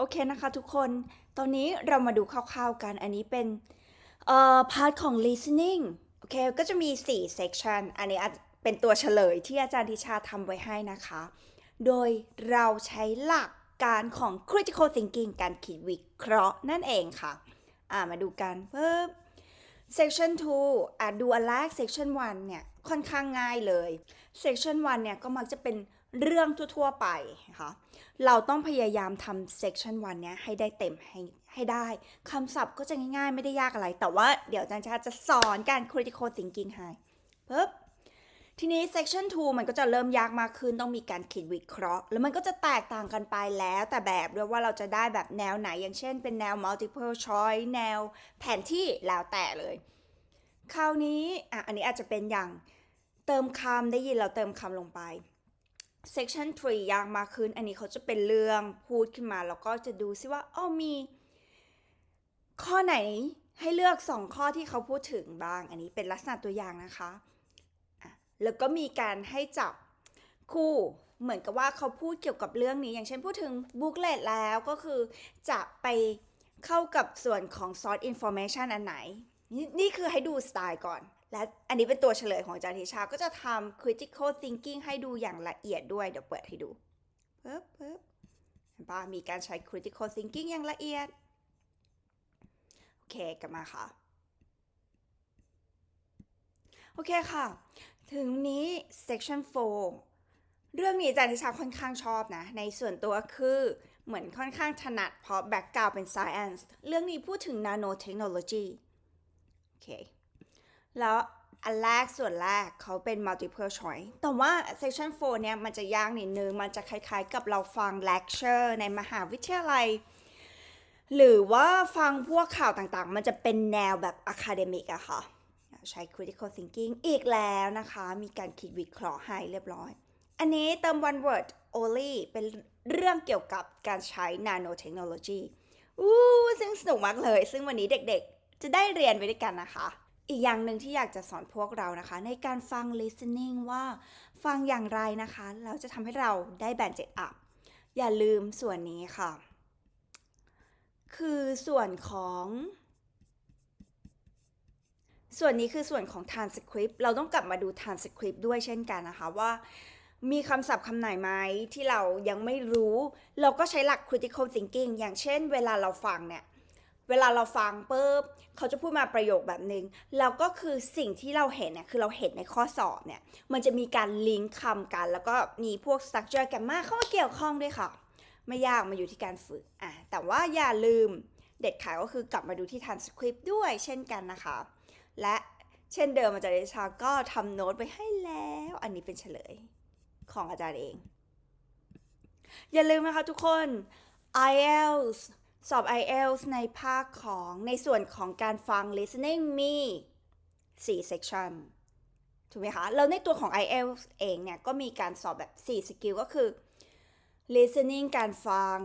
โอเคนะคะทุกคน ตอนนี้เรามาดูคร่าวๆกัน อันนี้เป็นเอ่อพาร์ทของ listening โอเค ก็จะมี 4 section อันนี้เป็นตัวเฉลยที่อาจารย์ทิชาทำไว้ให้นะคะ โดยเราใช้หลักการของ critical thinking การคิดวิเคราะห์นั่นเองค่ะ อ่ามาดูกันเพิ่ม section 2อะดูอันแรก section 1 เนี่ย ค่อนข้างง่ายเลย section 1 เนี่ย ก็มักจะเป็น เรื่องทั่วๆไปนะคะเราต้องพยายามทำ section 1เนี่ยให้ได้เต็มให้ให้ได้คำศัพท์ก็จะง่ายๆ ไม่ได้ยากอะไร แต่ว่าเดี๋ยวอาจารย์ชาจะสอนการ critical thinking ให้ปึ๊บทีนี้ section 2 มันก็จะเริ่มยากมากขึ้นต้องมีการคิดวิเคราะห์ แล้วมันก็จะแตกต่างกันไปแล้วแต่แบบด้วยว่าเราจะได้แบบแนวไหน อย่างเช่นเป็นแนว multiple choice แนวแผนที่แล้วแต่เลย คราวนี้อะอันนี้อาจจะเป็นอย่างเติมคำได้ยินเราเติมคำลงไป section 3 ยากมากขึ้น อันนี้เขาจะเป็นเรื่องพูดขึ้นมา แล้วก็จะดูซิว่าอ้อมี ข้อไหนให้เลือก 2 ข้อที่เขาพูดถึงบ้าง อันนี้เป็นลักษณะตัวอย่างนะคะะแล้วก็มีการให้จับคู่เหมือนกับว่าเขาพูดเกี่ยวกับเรื่องนี้ อย่างเช่นพูดถึงบุ๊กเลตแล้วก็คือจะไปเข้ากับส่วนของ source information อันไหนนนี่คือให้ดูสไตล์ก่อน และอันนี้เป็นตัวเฉลยของอาจารย์ทิชา ก็จะทำ critical thinking ให้ดูอย่างละเอียดด้วย เดี๋ยวเปิดให้ดูปึ๊บปึ๊บเห็นปะมีการใช้ critical thinking อย่างละเอียด โอเค กลับมาค่ะ โอเคค่ะ ถึงนี้ section 4 เรื่องนี้อาจารย์ทิชาค่อนข้างชอบนะ ในส่วนตัวคือเหมือนค่อนข้างถนัดเพราะ background เป็น science เรื่องนี้พูดถึง nanotechnology โอเค แล้วอันแรกส่วนแรกเขาเป็น multiple choice แต่ว่า section 4 เนี่ย มันจะยากนิดนึง มันจะคล้ายๆกับเราฟัง lecture ในมหาวิทยาลัย หรือว่าฟังพวกข่าวต่างๆ มันจะเป็นแนวแบบ academic อะค่ะ ใช้ critical thinking อีกแล้วนะคะ มีการคิดวิเคราะห์ให้เรียบร้อย อันนี้เติม one word only เป็นเรื่องเกี่ยวกับการใช้ nanotechnology อู้ซึ่งสนุกมากเลย ซึ่งวันนี้เด็กๆ จะได้เรียนไปด้วยกันนะคะ อีกอย่างหนึ่งที่อยากจะสอนพวกเรานะคะ ในการฟัง listening ว่าฟังอย่างไรนะคะแล้วจะทำให้เราได้แบนเจ็ดอัพอย่าลืมส่วนนี้ค่ะ คือส่วนของ ส่วนนี้คือส่วนของ transcript เราต้องกลับมาดู transcript ด้วยเช่นกันนะคะว่ามีคำศัพท์คำไหนไหมที่เรายังไม่รู้ เราก็ใช้หลัก critical thinking อย่างเช่น เวลาเราฟังเนี่ย เวลาเราฟังปุ๊บเขาจะพูดมาประโยคแบบนึง่งแล้วก็คือสิ่งที่เราเห็นเนี่ยคือเราเห็นในข้อสอบเนี่ยมันจะมีการลิงก์คำกัน แล้วก็มีพวก structure grammar เข้ามาเกี่ยวข้องด้วยค่ะ ไม่ยากมาอยู่ที่การฝึกอะแต่ว่าอย่าลืมเด็ดขาดก็คือกลับมาดูที่ transcript ด้วยเช่นกันนะคะ และเช่นเดิมอาจารย์เดชาก็ทำโน้ตไว้ให้แล้ว อันนี้เป็นเฉลยของอาจารย์เอง อย่าลืมนะคะทุกคน IELTS สอบ IELTS ในภาคของในส่วนของการฟัง listening มี 4 section ถูกไหมคะ แล้วในตัวของ IELTS เองเนี่ย ก็มีการสอบแบบ4สกิลก็คือ listening การฟัง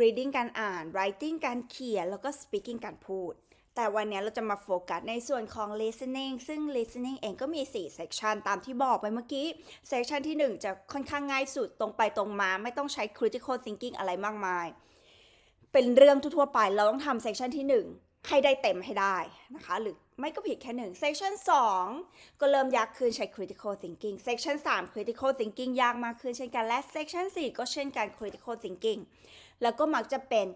reading การอ่าน writing การเขียน แล้วก็ speaking การพูด แต่วันนี้เราจะมาโฟกัสในส่วนของ listening ซึ่ง listening เองก็มี 4 section ตามที่บอกไปเมื่อกี้ section ที่ 1 จะค่อนข้างง่ายสุดตรงไปตรงมา ไม่ต้องใช้ critical thinking อะไรมากมาย เป็นเรื่องทั่วไป เราต้องทำ section ที่ 1 ให้ได้เต็มให้ได้นะคะ หรือไม่ก็ผิดแค่หนึ่ง section 2ก็เริ่มยากขึ้นใช้ critical thinking section 3 critical thinking ยากมากขึ้นเช่นกัน และ section 4ก็เช่นกัน critical thinking แล้วก็มักจะเป็น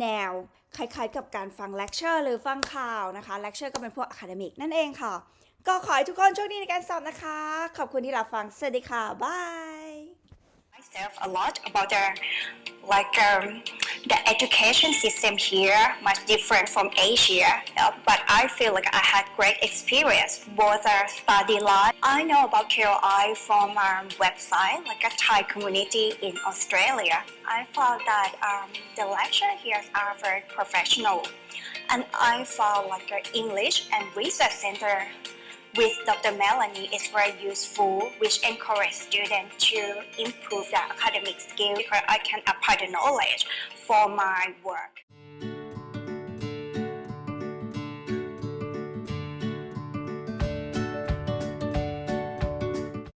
แนวคล้ายๆ กับการฟัง lecture หรือฟังข่าวนะคะ lecture ก็เป็นพวก academic นั่นเองค่ะ ก็ขอให้ทุกคนโชคดีในการสอบนะคะ ขอบคุณที่รับฟัง สวัสดีค่ะ บาย myself a lot about the like um, the education system here much different from Asia. Uh, but I feel like I had great experience both uh, study life I know about KOI from um, website like a Thai community in Australia. I found that um, the lecture here are very professional. And I found like uh, English and research center with Dr. Melanie is very useful, which encourage students to improve their academic skill because I can apply the knowledge for my work.